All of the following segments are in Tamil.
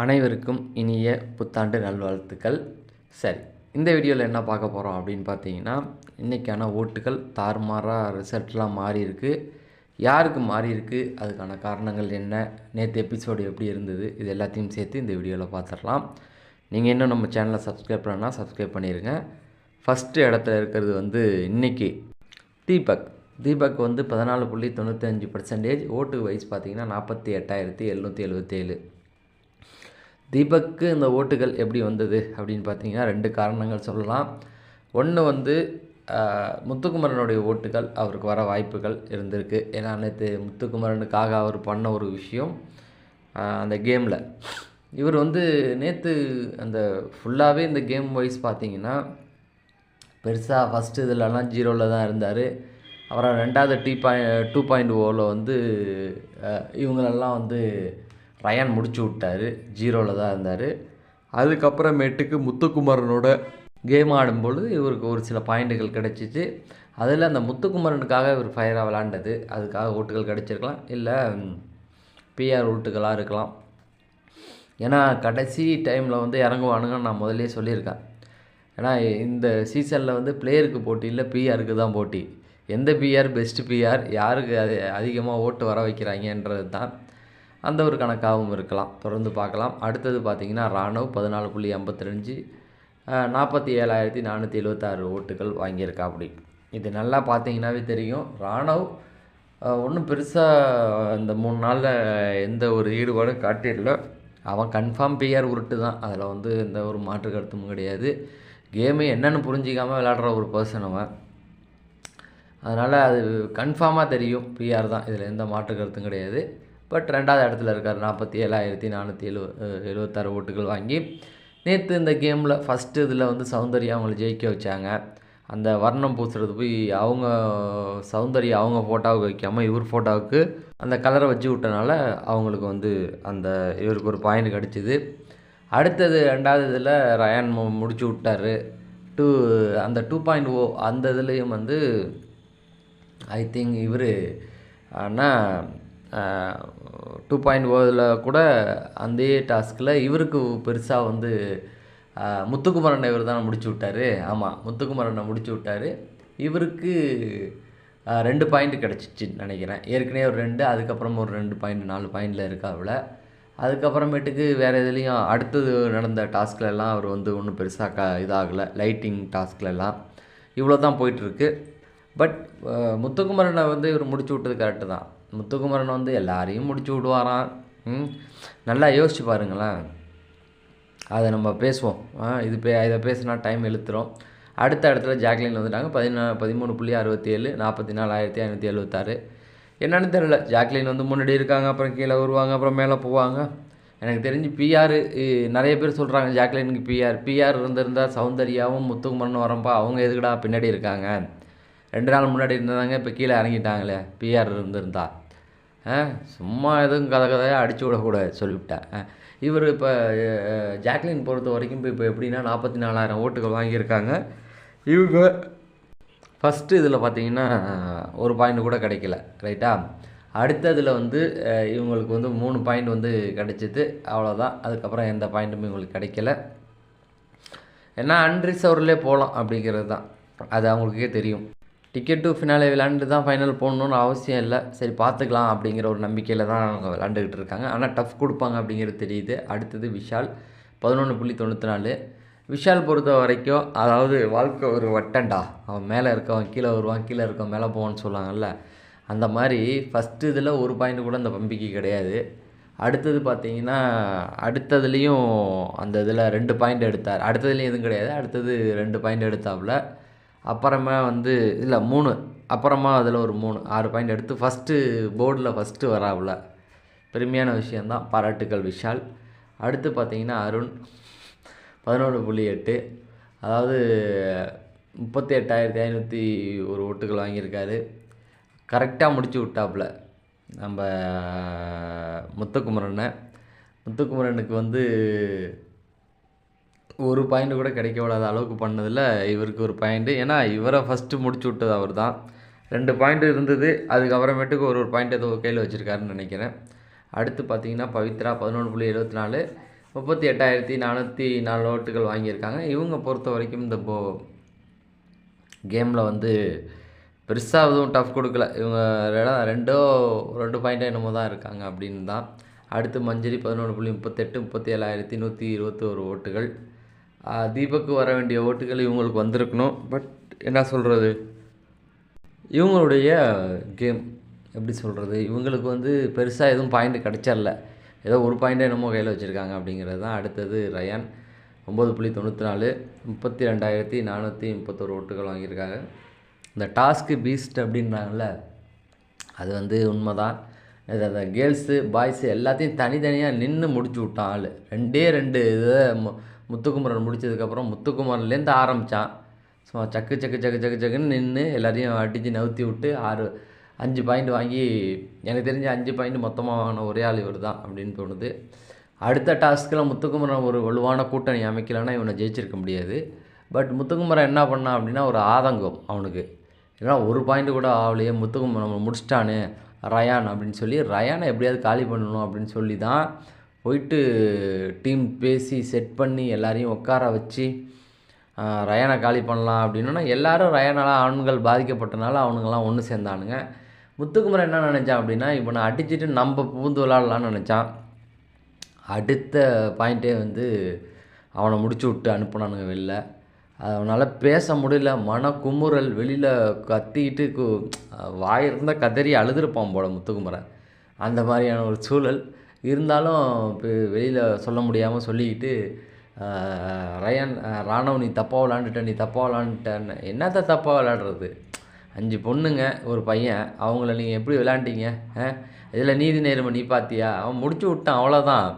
அனைவருக்கும் இனிய புத்தாண்டு நல்வாழ்த்துக்கள். சரி இந்த வீடியோவில் என்ன பார்க்க போகிறோம் அப்படின்னு பார்த்தீங்கன்னா இன்றைக்கான ஓட்டுகள் தாறுமாறாக ரிசல்ட்லாம் மாறி இருக்கு யாருக்கு மாறி அதுக்கான காரணங்கள் என்ன? நேற்று எபிசோடு எப்படி இருந்தது? இது எல்லாத்தையும் சேர்த்து இந்த வீடியோவில் பார்த்துடலாம். நீங்கள் இன்னும் நம்ம சேனலை சப்ஸ்கிரைப் பண்ணால் சப்ஸ்கிரைப் பண்ணிடுங்க ஃபஸ்ட்டு இடத்துல இருக்கிறது வந்து இன்னைக்கு தீபக். தீபக் வந்து பதினாலு புள்ளி தொண்ணூத்தஞ்சு பர்சன்டேஜ் ஓட்டு வைஸ் பார்த்தீங்கன்னா நாற்பத்தி எட்டாயிரத்தி எழுநூற்றி எழுபத்தேழு தீபக்கு இந்த ஓட்டுகள் எப்படி வந்தது அப்படின்னு பார்த்தீங்கன்னா ரெண்டு காரணங்கள் சொல்லலாம். ஒன்று வந்து முத்துக்குமரனுடைய ஓட்டுகள் அவருக்கு வர வாய்ப்புகள் இருந்திருக்கு. ஏன்னா நேற்று முத்துக்குமரனுக்காக அவர் பண்ண ஒரு விஷயம் அந்த கேமில். இவர் வந்து நேற்று அந்த ஃபுல்லாகவே இந்த கேம் வைஸ் பார்த்தீங்கன்னா பெருசாக ஃபஸ்ட்டு இதிலலாம் ஜீரோவில் தான் இருந்தார். அப்புறம் ரெண்டாவது டீ பாயிண்ட் டூ பாயிண்ட் ஓவில் வந்து இவங்களெல்லாம் வந்து ரயான் முடிச்சு விட்டாரு. ஜீரோவில் தான் இருந்தார். அதுக்கப்புறமேட்டுக்கு முத்துக்குமரனோட கேம் ஆடும்பொழுது இவருக்கு ஒரு சில பாயிண்ட்டுகள் கிடச்சிச்சு. அதில் அந்த முத்துக்குமரனுக்காக இவர் ஃபயராக விளாண்டது. அதுக்காக ஓட்டுகள் கிடச்சிருக்கலாம். இல்லை பிஆர் ஓட்டுகளாக இருக்கலாம். ஏன்னா கடைசி டைமில் வந்து இறங்குவானுங்கன்னு நான் முதலே சொல்லியிருக்கேன். ஏன்னா இந்த சீசனில் வந்து பிளேயருக்கு போட்டி இல்லை பிஆருக்கு தான் போட்டி. எந்த பிஆர் பெஸ்ட்டு பிஆர் யாருக்கு அது அதிகமாக ஓட்டு வர வைக்கிறாங்கன்றது தான் அந்த ஒரு கணக்காகவும் இருக்கலாம். தொடர்ந்து பார்க்கலாம். அடுத்தது பார்த்திங்கன்னா ராணுவ் பதினாலு புள்ளி ஐம்பத்தி நாற்பத்தி ஏழாயிரத்தி நானூற்றி எழுபத்தாறு ஓட்டுகள் வாங்கியிருக்கா அப்படி. இது நல்லா பார்த்தீங்கன்னாவே தெரியும். ராணுவ் ஒன்றும் பெருசாக இந்த மூணு நாளில் எந்த ஒரு ஈடுபாடும் காட்டிடல. அவன் கன்ஃபார்ம் பிஆர் உருட்டு தான். அதில் வந்து எந்த ஒரு மாற்று கருத்தும் கிடையாது. கேமு என்னென்னு புரிஞ்சிக்காமல் விளாடுற ஒரு பர்சன் அவன். அதனால் அது கன்ஃபார்மாக தெரியும். பிஆர் தான். இதில் எந்த மாற்று கருத்தும் கிடையாது. பட் ரெண்டாவது இடத்துல இருக்கார். நாற்பத்தி ஏழாயிரத்தி நானூற்றி எழுவ எழுபத்தாறு ஓட்டுகள் வாங்கி நேற்று இந்த கேமில் ஃபஸ்ட்டு இதில் வந்து சௌந்தர்யா அவங்கள ஜெயிக்க வச்சாங்க. அந்த வர்ணம் பூசுறது போய் அவங்க சௌந்தர்யா அவங்க ஃபோட்டோவுக்கு வைக்காமல் இவர் ஃபோட்டோவுக்கு அந்த கலரை வச்சு விட்டனால அவங்களுக்கு வந்து அந்த இவருக்கு ஒரு பாயிண்ட் கிடச்சிது. அடுத்தது ரெண்டாவது இதில் ரயான் மு- முடிச்சு விட்டாரு. டூ அந்த டூ பாயிண்ட் ஓ அந்த இதுலேயும் வந்து ஐ திங்க் இவர் ஆனால் டூ பாயிண்ட் ஓவில் கூட அந்த டாஸ்கில் இவருக்கு பெருசாக வந்து முத்துக்குமரனை இவர் தான் முடிச்சு விட்டாரு. ஆமாம் முத்துக்குமரனை முடிச்சு விட்டாரு. இவருக்கு ரெண்டு பாயிண்ட் கிடச்சிச்சின்னு நினைக்கிறேன். ஏற்கனவே ஒரு ரெண்டு அதுக்கப்புறம் ஒரு ரெண்டு பாயிண்ட் நாலு பாயிண்டில் இருக்காவில் அதுக்கப்புறமேட்டுக்கு வேறு எதுலேயும் அடுத்தது நடந்த டாஸ்க்லெல்லாம் அவர் வந்து ஒன்றும் பெருசாக க இதாகலை. லைட்டிங் டாஸ்க்லெல்லாம் இவ்வளோ தான் போயிட்டுருக்கு பட் முத்துக்குமரனை வந்து இவர் முடிச்சு விட்டது கரெக்டு தான். முத்துக்குமரன் வந்து எல்லாரையும் முடிச்சு விடுவாராம். ம்? நல்லா யோசிச்சு பாருங்களேன். அதை நம்ம பேசுவோம். ஆ, இது பே இதை பேசினா டைம் இழுத்துரும். அடுத்த இடத்துல ஜாக்லின் வந்துட்டாங்க. பதினா பதிமூணு புள்ளி அறுபத்தி ஏழு நாற்பத்தி நாலாயிரத்தி ஐநூற்றி எழுபத்தாறு என்னென்னு தெரியல. ஜாக்லின் வந்து முன்னாடி இருக்காங்க அப்புறம் கீழே வருவாங்க அப்புறம் மேலே போவாங்க. எனக்கு தெரிஞ்சு பிஆர் நிறைய பேர் சொல்கிறாங்க ஜாக்லினுக்கு பிஆர் பிஆர் இருந்திருந்தால் சௌந்தர்யாவும் முத்துக்குமரன் வரம்பா அவங்க எதுக்குடா பின்னாடி இருக்காங்க? ரெண்டு நாள் முன்னாடி இருந்ததாங்க இப்போ கீழே இறங்கிட்டாங்களே பிஆர் இருந்திருந்தா. சும்மா எதுவும் கதை கதையாக அடிச்சு விடக்கூடாது சொல்லிவிட்டேன் இவர் இப்போ ஜாக்லின் பொறுத்த வரைக்கும் இப்போ இப்போ எப்படின்னா நாற்பத்தி நாலாயிரம் ஓட்டுகள் வாங்கியிருக்காங்க. இவங்க ஃபஸ்ட்டு இதில் பார்த்தீங்கன்னா ஒரு பாயிண்ட் கூட கிடைக்கல ரைட்டா அடுத்ததில் வந்து இவங்களுக்கு வந்து மூணு பாயிண்ட் வந்து கிடைச்சிது அவ்வளோதான் அதுக்கப்புறம் எந்த பாயிண்ட்டுமே இவங்களுக்கு கிடைக்கல. ஏன்னா அன்ரிசவர்லேயே போகலாம் அப்படிங்கிறது தான். அது அவங்களுக்கே தெரியும். டிக்கெட் டு ஃபினாலே விளாண்டு தான் ஃபைனல் போகணுன்னு அவசியம் இல்லை. சரி பார்த்துக்கலாம் அப்படிங்கிற ஒரு நம்பிக்கையில் தான் அவங்க விளாண்டுக்கிட்டு இருக்காங்க. ஆனால் டஃப் கொடுப்பாங்க அப்படிங்கிறது தெரியுது. அடுத்தது விஷால். பதினொன்று புள்ளி தொண்ணூற்றி நாலு. விஷால் பொறுத்த வரைக்கும் அதாவது வாழ்க்கை ஒரு வட்டண்டா அவன் மேலே இருக்கவன் கீழே வருவான் கீழே இருக்கவன் மேலே போவான்னு சொல்லுவாங்கல்ல. அந்த மாதிரி ஃபஸ்ட்டு இதில் ஒரு பாயிண்ட் கூட அந்த பம்பிக்கு கிடையாது. அடுத்தது பார்த்தீங்கன்னா அடுத்ததுலேயும் அந்த இதில் ரெண்டு பாயிண்ட் எடுத்தார். அடுத்ததுலேயும் எதுவும் கிடையாது. அடுத்தது ரெண்டு பாயிண்ட் எடுத்தாப்புல அப்புறமா வந்து இல்லை மூணு. அப்புறமா அதில் ஒரு மூணு ஆறு பாயிண்ட் எடுத்து ஃபஸ்ட்டு போர்டில் ஃபஸ்ட்டு வராப்புல பெருமையான விஷயந்தான் பாராட்டுக்கள் விஷால். அடுத்து பார்த்தீங்கன்னா அருண். பதினொன்று புள்ளி எட்டு. அதாவது முப்பத்தி எட்டாயிரத்தி ஐநூற்றி ஒரு ஓட்டுகள் வாங்கியிருக்காரு. கரெக்டாக முடிச்சு விட்டாப்புல. நம்ம முத்துக்குமரனை. முத்துக்குமரனுக்கு வந்து ஒரு பாயிண்ட் கூட கிடைக்க விடாத அளவுக்கு பண்ணதில் இவருக்கு ஒரு பாயிண்ட்டு ஏன்னா இவரை ஃபஸ்ட்டு முடிச்சு விட்டது அவர் தான் ரெண்டு பாயிண்ட் இருந்தது. அதுக்கப்புறமேட்டுக்கு ஒரு ஒரு பாயிண்ட் ஏதோ கையில் வச்சுருக்காருன்னு நினைக்கிறேன். அடுத்து பார்த்தீங்கன்னா பவித்ரா பதினொன்று புள்ளி எழுபத்தி நாலு முப்பத்தி எட்டாயிரத்தி நானூற்றி நாலு ஓட்டுகள் வாங்கியிருக்காங்க. இவங்க பொறுத்த வரைக்கும் இந்த போ கேமில் வந்து பெருசாக எதுவும் டஃப் கொடுக்கல. இவங்க ரெண்டோ ரெண்டு பாயிண்ட்டோ என்னமோ தான் இருக்காங்க அப்படின்னு தான். அடுத்து மஞ்சரி பதினொன்று புள்ளி முப்பத்தெட்டு முப்பத்தி ஏழாயிரத்தி நூற்றி இருபத்தோரு ஓட்டுகள். தீபக்கு வர வேண்டிய ஓட்டுகள் இவங்களுக்கு வந்திருக்கணும். பட் என்ன சொல்கிறது இவங்களுடைய கேம் எப்படி சொல்கிறது இவங்களுக்கு வந்து பெருசாக எதுவும் பாயிண்ட் கிடைச்சிடல ஏதோ ஒரு பாயிண்டே என்னமோ கையில் வச்சுருக்காங்க அப்படிங்கிறது தான். அடுத்தது ரயான் ஒம்பது புள்ளி தொண்ணூற்றி நாலு முப்பத்தி ரெண்டாயிரத்தி நானூற்றி முப்பத்தொரு ஓட்டுகள் வாங்கியிருக்காங்க. இந்த டாஸ்க்கு பீஸ்ட் அப்படின்றாங்கல்ல அது வந்து உண்மை தான் இது அந்த கேர்ள்ஸு பாய்ஸு எல்லாத்தையும் தனித்தனியாக நின்று முடிச்சு விட்டான் ஆள். ரெண்டே ரெண்டு இதை முத்துக்குமரன் முடிச்சதுக்கப்புறம் முத்துக்குமரன்லேருந்து ஆரம்பித்தான் சும்மா சக்கு சக்கு சக்கு சக்கு சக்குன்னு நின்று எல்லாரையும் அடித்து நவுத்தி விட்டு ஆறு அஞ்சு பாயிண்ட் வாங்கி எனக்கு தெரிஞ்ச அஞ்சு பாயிண்ட் மொத்தமாக வாங்கின ஒரே ஆள் இவர் தான் அப்படின்னு தோணுது. அடுத்த டாஸ்க்கில் முத்துக்குமரன் ஒரு வலுவான கூட்டணி அமைக்கலைன்னா இவனை ஜெயிச்சிருக்க முடியாது. பட் முத்துக்குமரன் என்ன பண்ணான் அப்படின்னா ஒரு ஆதங்கம் அவனுக்கு. ஏன்னா ஒரு பாயிண்ட் கூட ஆகலையே முத்துக்குமரன் முடிச்சிட்டானு முடிச்சிட்டானே ரயான் அப்படின்னு சொல்லி ரயானை எப்படியாவது காலி பண்ணணும் அப்படின்னு சொல்லி தான் போயிட்டு டீம் பேசி செட் பண்ணி எல்லாரையும் உட்கார வச்சு ரயானை காலி பண்ணலாம் அப்படின்னா எல்லாரும் ரயானால் ஆண்கள் பாதிக்கப்பட்டனால அவனுங்கெல்லாம் ஒன்று சேர்ந்தானுங்க. முத்துக்குமரன் என்ன நினச்சான் அப்படின்னா இப்போ நான் அடிச்சுட்டு நம்ம பூந்து விளாட்லான்னு நினச்சான். அடுத்த பாயிண்ட்டே வந்து அவனை முடிச்சு விட்டு அனுப்பினானுங்க வெளில. அவனால் பேச முடியல மன குமுறல் வெளியில் கத்திக்கிட்டு கு வாய் இருந்தால் கதறி அழுதுருப்பான் போல முத்துக்குமரன். அந்த மாதிரியான ஒரு சூழல். இருந்தாலும் இப்போ வெளியில் சொல்ல முடியாமல் சொல்லிக்கிட்டு ரயன் ரயான் ராணவ் நீ தப்பாக விளாண்டுட்ட நீ தப்பாக விளாண்டுட்டன்னு. என்னத்த தப்பாக விளாடுறது? அஞ்சு பொண்ணுங்க ஒரு பையன். அவங்கள நீங்கள் எப்படி விளாண்டீங்க? இதில் நீதி நேர்மை நீ பார்த்தியா அவன் முடிச்சு விட்டான் அவ்வளோதான்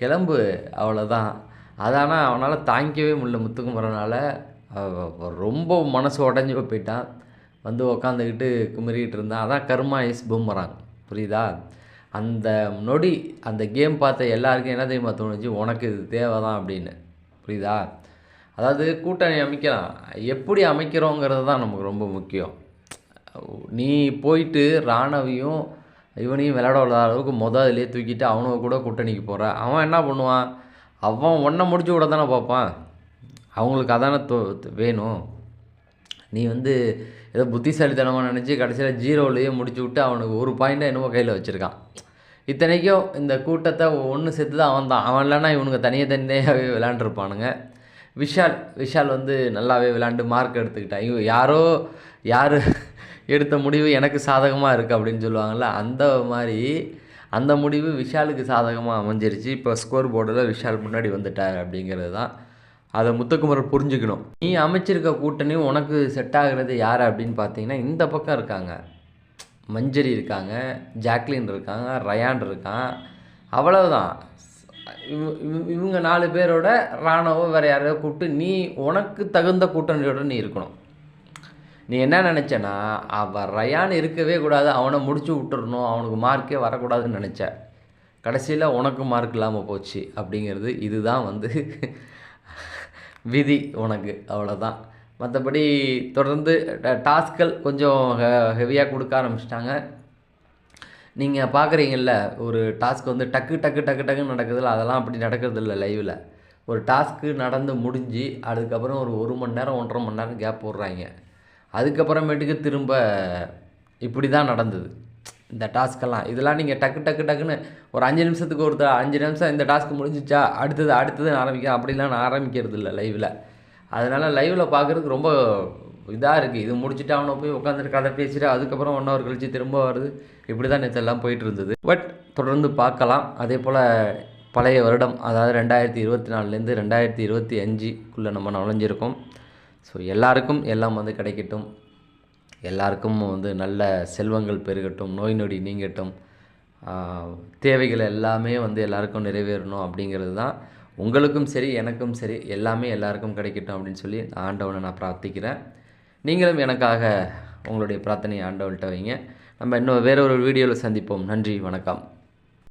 கிளம்பு அவ்வளோதான் அதானா அவனால் தாங்கிக்கவே முடியல முத்துக்குமரனால் ரொம்ப மனசு உடஞ்சி போயிட்டான். வந்து உக்காந்துக்கிட்டு குமரிக்கிட்டு இருந்தான். அதான் கர்மா இஸ் பூமராங். புரியுதா? அந்த நொடி அந்த கேம் பார்த்த எல்லாருக்கும் என்ன தெரியுமா தோணுச்சு? உனக்கு இது தேவை தான் அப்படின்னு. புரியுதா? அதாவது கூட்டணி அமைக்கலாம். எப்படி அமைக்கிறோங்கிறது தான் நமக்கு ரொம்ப முக்கியம். நீ போயிட்டு ராணவியும் இவனையும் விளையாட விடாத அளவுக்கு மொதல் அதிலே தூக்கிட்டு அவனுங்க கூட கூட்டணிக்கு போகிற அவன் என்ன பண்ணுவான்? அவன் ஒன்றை முடிச்சு விட தானே பார்ப்பான். அவங்களுக்கு அதானே வேணும். நீ வந்து ஏதோ புத்திசாலித்தனமாக நினச்சி கடைசியில் ஜீரோலேயே முடிச்சு விட்டு அவனுக்கு ஒரு பாயிண்ட்டை என்னமோ கையில் வச்சுருக்கான். இத்தனைக்கும் இந்த கூட்டத்தை ஒன்று சேர்த்து தான் அவன் தான். அவன் இல்லைன்னா இவனுங்க தனியாக தனியாகவே விளாண்டுருப்பானுங்க விஷால் விஷால் வந்து நல்லாவே விளாண்டு மார்க் எடுத்துக்கிட்டான். இவ யாரோ யார் எடுத்த முடிவு எனக்கு சாதகமாக இருக்குது அப்படின்னு சொல்லுவாங்கள்ல அந்த மாதிரி அந்த முடிவு விஷாலுக்கு சாதகமாக அமைஞ்சிருச்சு. இப்போ ஸ்கோர் போர்டில் விஷால் முன்னாடி வந்துட்டார் அப்படிங்கிறது தான் அதை முத்துக்குமரன் புரிஞ்சுக்கணும். நீ அமைச்சிருக்க கூட்டணி உனக்கு செட் ஆகிறது யார் அப்படின்னு பார்த்தீங்கன்னா இந்த பக்கம் இருக்காங்க. மஞ்சரி இருக்காங்க ஜாக்லின் இருக்காங்க ரயான் இருக்கான். அவ்வளவுதான். இவ- இவங்க நாலு பேரோட இராணுவம் வேறு யாரையோ கூப்பிட்டு நீ உனக்கு தகுந்த கூட்டணியோட நீ இருக்கணும். நீ என்ன நினச்சேன்னா அவன் ரயான் இருக்கவே கூடாது அவனை முடிச்சு விட்டுறணும் அவனுக்கு மார்க்கே வரக்கூடாதுன்னு நினச்ச. கடைசியில் உனக்கு மார்க் இல்லாமல் போச்சு அப்படிங்கிறது இதுதான் வந்து விதி உனக்கு அவ்வளோதான் மற்றபடி தொடர்ந்து டாஸ்கள் டாஸ்க்கள் கொஞ்சம் ஹெவியாக கொடுக்க ஆரம்பிச்சிட்டாங்க. நீங்கள் பார்க்குறீங்கல்ல ஒரு டாஸ்க் வந்து டக்கு டக்கு டக்கு டக்குன்னு நடக்குதுல்ல அதெல்லாம் அப்படி நடக்கிறதில்ல லைவில். ஒரு டாஸ்க்கு நடந்து முடிஞ்சு அதுக்கப்புறம் ஒரு ஒரு மணி நேரம் ஒன்றரை மணி நேரம் கேப் போடுறாங்க. அதுக்கப்புறமேட்டுக்கு திரும்ப இப்படி தான் நடந்தது. இந்த டாஸ்க்கெல்லாம். இதெல்லாம் நீங்கள் டக்கு டக்கு டக்குன்னு ஒரு அஞ்சு நிமிஷத்துக்கு ஒருத்த அஞ்சு நிமிஷம் இந்த டாஸ்க் முடிஞ்சிச்சா அடுத்தது அடுத்தது ஆரம்பிக்கும் அப்படிலாம் நான் ஆரம்பிக்கிறது இல்லை லைவில் அதனால் லைவில் பார்க்குறதுக்கு ரொம்ப இதாக இருக்குது இது முடிச்சுட்டு அவனை போய் உட்காந்துட்டு கதை பேசிட்டு அதுக்கப்புறம் ஒன் ஹவர் கழிச்சு திரும்ப வருது. இப்படி தான் நேற்று எல்லாம் போயிட்டு இருந்தது. பட் தொடர்ந்து பார்க்கலாம். அதே போல் பழைய வருடம் அதாவது ரெண்டாயிரத்தி இருபத்தி நாலுலேருந்து ரெண்டாயிரத்தி இருபத்தி அஞ்சுக்குள்ளே நம்ம நுழைஞ்சிருக்கோம். ஸோ எல்லாருக்கும் எல்லாம் வந்து கிடைக்கட்டும். எல்லாருக்கும் வந்து நல்ல செல்வங்கள் பெருகட்டும் நோய் நொடி நீங்கட்டும். தேவைகள் எல்லாமே வந்து எல்லாருக்கும் நிறைவேறணும் அப்படிங்கிறது தான். உங்களுக்கும் சரி எனக்கும் சரி எல்லாமே எல்லாருக்கும் கிடைக்கட்டும் அப்படின்னு சொல்லி ஆண்டவனை நான் பிரார்த்திக்கிறேன். நீங்களும் எனக்காக உங்களுடைய பிரார்த்தனையை ஆண்டவன்கிட்ட வைங்க. நம்ம இன்னும் வேற ஒரு வீடியோவில் சந்திப்போம். நன்றி வணக்கம்.